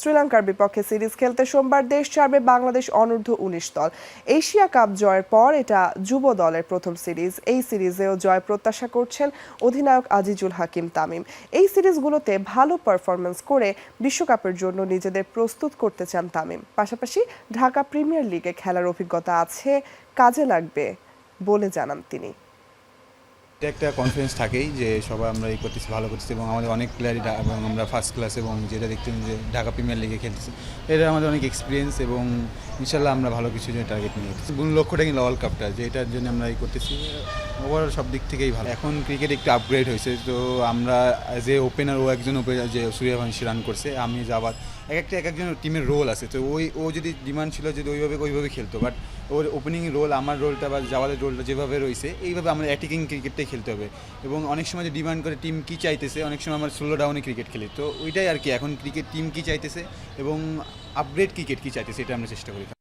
শ্রীলঙ্কার বিপক্ষে সিরিজ খেলতে সোমবার দেশ ছাড়বে বাংলাদেশ অনূর্ধ্ব উনিশ দল। এশিয়া কাপ জয়ের পর এটা যুব দলের প্রথম সিরিজ। এই সিরিজেও জয় প্রত্যাশা করছেন অধিনায়ক আজিজুল হাকিম তামিম। এই সিরিজগুলোতে ভালো পারফরমেন্স করে বিশ্বকাপের জন্য নিজেদের প্রস্তুত করতে চান তামিম। পাশাপাশি ঢাকা প্রিমিয়ার লিগে খেলার অভিজ্ঞতা আছে, কাজে লাগবে বলে জানান তিনি। এটা একটা কনফিডেন্স থাকেই যে সবাই আমরা এই করতেছি, ভালো করতেছি এবং আমাদের অনেক প্লেয়ারই এবং আমরা ফার্স্ট ক্লাস এবং যেটা দেখছেন যে ঢাকা প্রিমিয়ার লিগে খেলতেছি এটা আমাদের অনেক এক্সপিরিয়েন্স এবং ইনশাল্লাহ আমরা ভালো কিছু জন্য টার্গেট নিয়ে মূল লক্ষ্যটা কিন্তু ওয়ার্ল্ড কাপটা যে এটার জন্য আমরা এই করতেছি। ওভারঅল সব দিক থেকেই ভালো। এখন ক্রিকেট একটু আপগ্রেড হয়েছে, তো আমরা এ ওপেনার ও একজন ওপেনার যে সূর্যবংশী রান করছে, আমি যাবার এক একটা, এক একজনের টিমের রোল আছে। তো ওই, ও যদি ডিমান্ড ছিল যদি ওইভাবে ওইভাবে খেলতো বাট ওর ওপেনিং রোল আমার রোলটা বা জাওয়ালের রোলটা যেভাবে রয়েছে, এইভাবে আমরা অ্যাটাকিং ক্রিকেটটাই খেলতে হবে। এবং অনেক সময় যে ডিমান্ড করে টিম কী চাইতেছে, অনেক সময় আমরা স্লো ডাউনে ক্রিকেট খেলি। তো ওইটাই আর কি, এখন ক্রিকেট টিম কী চাইতেছে, এবং আপগ্রেড ক্রিকেট কী চাইতে সেটা আমরা চেষ্টা করি।